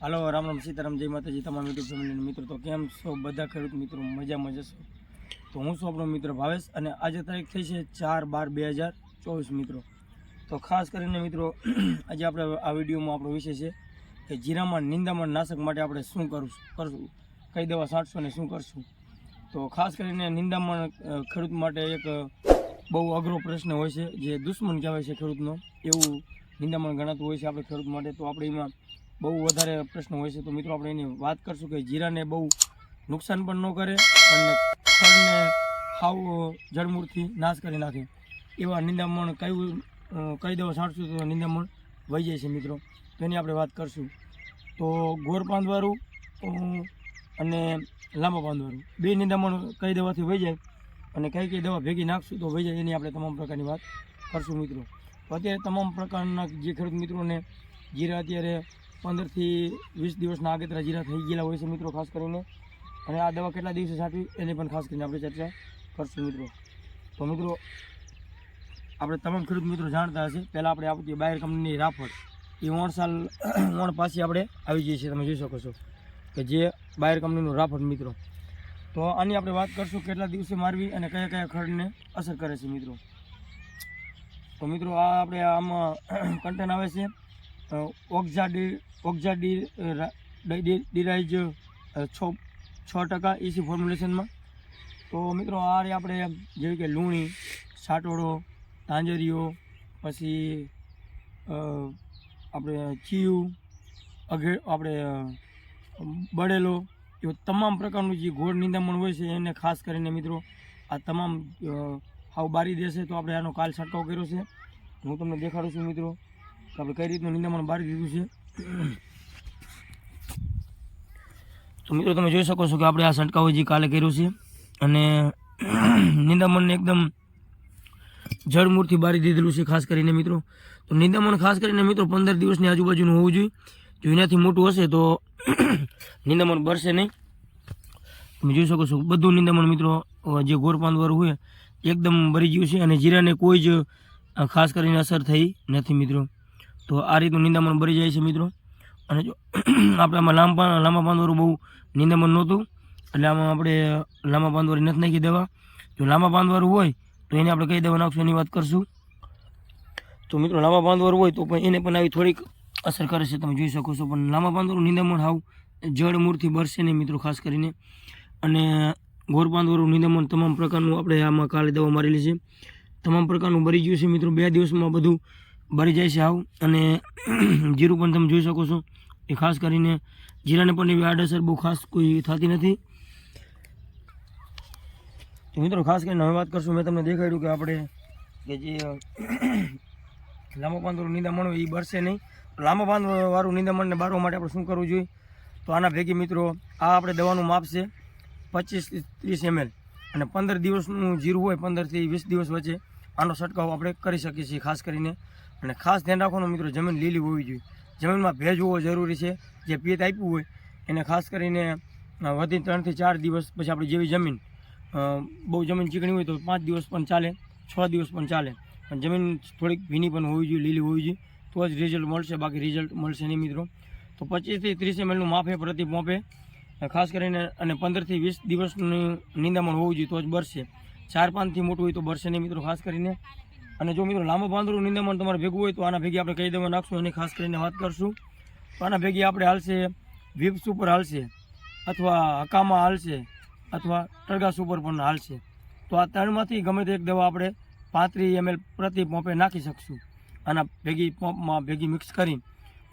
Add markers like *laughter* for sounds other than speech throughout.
હાલો, રામ રામ, સીતારામ, જય માતાજી, તમામ યુટ્યુબ ફેમિલીના મિત્રો. તો કેમ છો? બધા ખેડૂત મિત્રો, મજામાં જશો તો હું છું આપણો મિત્ર ભાવેશ અને આજે તારીખ થઈ છે ચાર બાર બે હજાર ચોવીસ મિત્રો. તો ખાસ કરીને મિત્રો, *clears throat* આજે આપણે આ વિડીયોમાં આપણો વિષય છે કે જીરામાં નિંદામણ નાશક માટે આપણે શું કરશું કરશું? કઈ દવા છાંટશું અને શું કરશું? તો ખાસ કરીને નિંદામણ ખેડૂત માટે એક બહુ અઘરો પ્રશ્ન હોય છે, જે દુશ્મન કહેવાય છે ખેડૂતનો. એવું નિંદામણ ગણાતું હોય છે આપણે ખેડૂત માટે. તો આપણે એમાં બહુ વધારે પ્રશ્ન હોય છે, તો મિત્રો આપણે એની વાત કરશું કે જીરાને બહુ નુકસાન પણ ન કરે અને ફળને હાવ જળમૂળથી નાશ કરી નાખે. એવા નિંદામણ કયું કહી દવા છાંટશું તો નિંદામણ વહી જાય છે મિત્રો. તો એની આપણે વાત કરશું. તો ગોર પાંદવાળું અને લાંબા પાંદવાળું બે નિંદામણ કઈ દવાથી વહી જાય અને કઈ કઈ દવા ભેગી નાખશું તો વહી જાય એની આપણે તમામ પ્રકારની વાત કરશું મિત્રો. અત્યારે તમામ પ્રકારના જે ખેડૂત મિત્રોને જીરા અત્યારે પંદરથી વીસ દિવસના આગેતરા જીરા થઈ ગયેલા હોય છે મિત્રો, ખાસ કરીને. અને આ દવા કેટલા દિવસે સાચવી એની પણ ખાસ કરીને આપણે ચર્ચા કરશું મિત્રો. તો મિત્રો, આપણે તમામ ખેડૂત મિત્રો જાણતા હશે. પહેલાં આપણે આપતી બાયર કંપનીની રાફડ એ ઓણ સાલ, ઓણ પાછી આપણે આવી જઈએ છીએ. તમે જોઈ શકો છો કે જે બાયર કંપનીનું રાફડ મિત્રો. તો આની આપણે વાત કરશું કેટલા દિવસે મારવી અને કયા કયા ખડને અસર કરે છે મિત્રો. તો મિત્રો, આ આપણે આમાં કન્ટેન આવે છે ઓક્ઝાડી ઓક્ઝાડી ડિરાઇઝ છ છ ટકા એસી ફોર્મ્યુલેશનમાં તો મિત્રો, આ રે આપણે જેવી કે લૂણી, સાટોડો, તાંજરીઓ, પછી આપણે ચીયું, અઘે, આપણે બળેલો, એવો તમામ પ્રકારનું જે ગોળ નિંદામણ હોય છે એને ખાસ કરીને મિત્રો, આ તમામ હાવ બારી દેશે તો આપણે આનો કાલ છંટકાવ કર્યો છે. હું તમને દેખાડું છું મિત્રો, કે આપણે કઈ રીતનું નિંદામણ બારી દીધું છે. તો મિત્રો તમે જોઈ શકો છો કે આપણે આ છંટકાવ જે કાલે કર્યો છે. અને *clears throat* નિંદામણને એકદમ જળમૂળથી બારી દીધેલું છે ખાસ કરીને મિત્રો. તો નિંદામણ ખાસ કરીને મિત્રો પંદર દિવસની આજુબાજુનું હોવું જોઈએ. જો એનાથી મોટું હશે તો *clears throat* નિંદામણ બરશે નહીં. તમે જોઈ શકો છો બધું નિંદામણ મિત્રો જે ગોરપાંદવાળું હોય, એકદમ ભરી ગયું છે અને જીરાને કોઈ જ ખાસ કરીને અસર થઈ નથી મિત્રો. તો આ રીતનું નિંદામણ ભરી જાય છે મિત્રો. અને જો *clears throat* આપણે આમાં લાંબા લાંબા પાંદોરું બહુ નિંદામણ નહોતું. એટલે આમાં આપણે લાંબા પાંદવાળી નથી નાખી દેવા. જો લાંબા પાંદવાળું હોય, તો એને આપણે કઈ દેવા નાખશું એની વાત કરશું. તો મિત્રો લાંબા પાંદવાળું હોય, તો પણ એને પણ આવી થોડીક અસર કરે છે, તમે જોઈ શકો છો. પણ લાંબા પાંદવાળું નિંદામણ હાવ જળ મૂળથી ભરશે નહીં મિત્રો, ખાસ કરીને. અને ગોરપાંદવાળું નિંદામણ તમામ પ્રકારનું આપણે આમાં કાલે દવા મારેલી છે. તમામ પ્રકારનું ભરી ગયું છે મિત્રો. બે દિવસમાં બધું ભરી જાય છે આવું. અને *clears throat* જીરું પણ તમે જોઈ શકો છો એ ખાસ કરીને જીરાને પણ એવી આડઅસર બહુ ખાસ કોઈ થતી નથી. તો મિત્રો, ખાસ કરીને હવે વાત કરશું, મેં તમને દેખાડ્યું કે આપણે કે જે *clears throat* લાંબા પાંદવાળું નિંદામણ હોય એ બરશે નહીં. લાંબા પાંદવાળું નિંદામણને બારવા માટે આપણે શું કરવું જોઈએ? તો આના ભેગી મિત્રો, આ આપણે દવાનું માપ છે પચીસ ત્રીસ એમએલ. અને પંદર દિવસનું જીરું હોય, પંદરથી વીસ દિવસ વચ્ચે. આનો છંટકાવ આપણે કરી શકીએ છીએ ખાસ કરીને. અને ખાસ ધ્યાન રાખવાનું મિત્રો, જમીન લીલી હોવી જોઈએ. જમીનમાં ભેજ હોવો જરૂરી છે. જે પિયત આપ્યું હોય, એને ખાસ કરીને વધી ત્રણથી ચાર દિવસ પછી આપણી જેવી જમીન બહુ જમીન ચીકણી હોય તો પાંચ દિવસ પણ ચાલે, છ દિવસ પણ ચાલે. પણ જમીન થોડીક ભીની પણ હોવી જોઈએ, લીલી હોવી જોઈએ. તો જ રિઝલ્ટ મળશે, બાકી રિઝલ્ટ મળશે નહીં મિત્રો. તો પચીસથી ત્રીસ એમએલનું માફે પ્રતિ પોંપે ખાસ કરીને, અને પંદરથી વીસ દિવસનું નિંદામણ હોવું જોઈએ, તો જ બરશે ચાર પાંચથી મોટું હોય તો બરશે નહીં મિત્રો, ખાસ કરીને. અને જો મિત્રો, લાંબા પાંદડું નિંદામણ તમારે ભેગું હોય તો આના ભેગી આપણે કઈ દેવા નાખશું. એની ખાસ કરીને વાત કરશું. તો આના ભેગી આપણે હાલશે, વિપ્સ ઉપર હાલશે, અથવા હકામાં હાલશે, અથવા ટરગા ઉપર પણ હાલશે. તો આ ત્રણમાંથી ગમે તે એક દવા આપણે પાંત્રીસ એમએલ પ્રતિ પંપે નાખી શકશું. આના ભેગી પંપમાં ભેગી મિક્સ કરી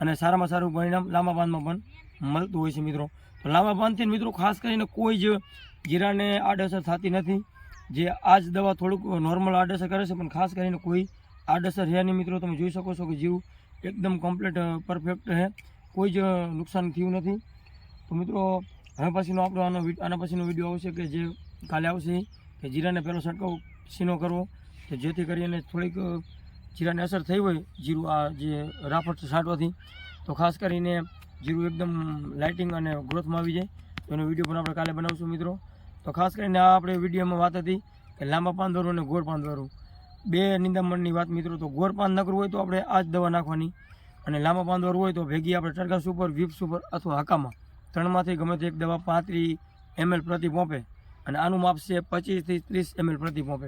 અને સારામાં સારું પરિણામ લાંબા બાંધમાં પણ મળતું હોય છે મિત્રો. તો લાંબા બાંધથી મિત્રો, ખાસ કરીને કોઈ જ જીરાને આડઅસર થતી નથી. જે આ જ દવા થોડુંક નોર્મલ આડઅસર કરે છે, પણ ખાસ કરીને કોઈ આડઅસર છે નહીં મિત્રો, તમે જોઈ શકો છો કે જીવ એકદમ કમ્પ્લીટ પરફેક્ટ છે કોઈ જ નુકસાન થયું નથી. તો મિત્રો, હવે પછીનો આપણો આનો આના પછીનો વીડિયો આવશે કે જે કાલે આવશે કે જીરાને પહેલો છંટકાવ સીનો કરવો, કે જેથી કરીને થોડીક જીરાને અસર થઈ હોય, જીરું આ જે રાફટ છાંટવાથી. તો ખાસ કરીને જીરું એકદમ લાઇટિંગ અને ગ્રોથમાં આવી જાય. એનો વીડિયો પણ આપણે કાલે બનાવશું મિત્રો. તો ખાસ કરીને આ આપણે વિડીયોમાં વાત હતી કે લાંબા પાંદોરું અને ગોળ પાંદોરું. બે નિંદામણની વાત મિત્રો, તો ગોળ પાન નકરું હોય તો આપણે આ જ દવા નાખવાની. અને લાંબા પાંદવાળું હોય તો ભેગી આપણે ટરગા સુપર, વિપ્સ સુપર અથવા હાકામાં ત્રણમાંથી ગમે તે એક દવા પાંત્રીસ એમએલ પ્રતિ પોંપે અને આનું માપ છે પચીસથી ત્રીસ એમએલ પ્રતિ પોંપે.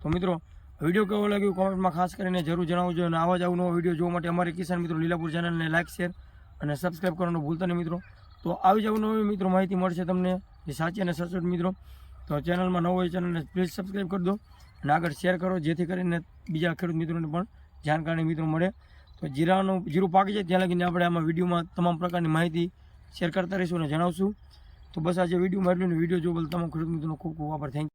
તો મિત્રો, વીડિયો કેવો લાગ્યો કોમેન્ટમાં ખાસ કરીને જરૂર જણાવજો અને આવા જ અવનવો વીડિયો જોવા માટે અમારી કિસાન મિત્રો લીલાપુર ચેનલને લાઇક શેર અને સબસ્ક્રાઈબ કરવાનું ભૂલતા નહીં મિત્રો. તો આવી જ નવી મિત્રો માહિતી મળશે તમને. એ સાચી અને સચોટ મિત્રો. તો ચેનલમાં નવો હોય ચેનલને પ્લીઝ સબસ્ક્રાઈબ કરી દો અને આગળ શેર કરો, જેથી કરીને બીજા ખેડૂત મિત્રોને પણ જાણકારી મિત્રો મળે. તો જીરાનું જીરું પાકી જાય ત્યાં લગીને આપણે આમાં વિડીયોમાં તમામ પ્રકારની માહિતી શેર કરતા રહીશું અને જણાવશું. તો બસ આજે વિડીયોમાં એટલું વીડિયો જોવા બદલ તમામ ખેડૂત મિત્રોનો ખૂબ ખૂબ આભાર. થેન્ક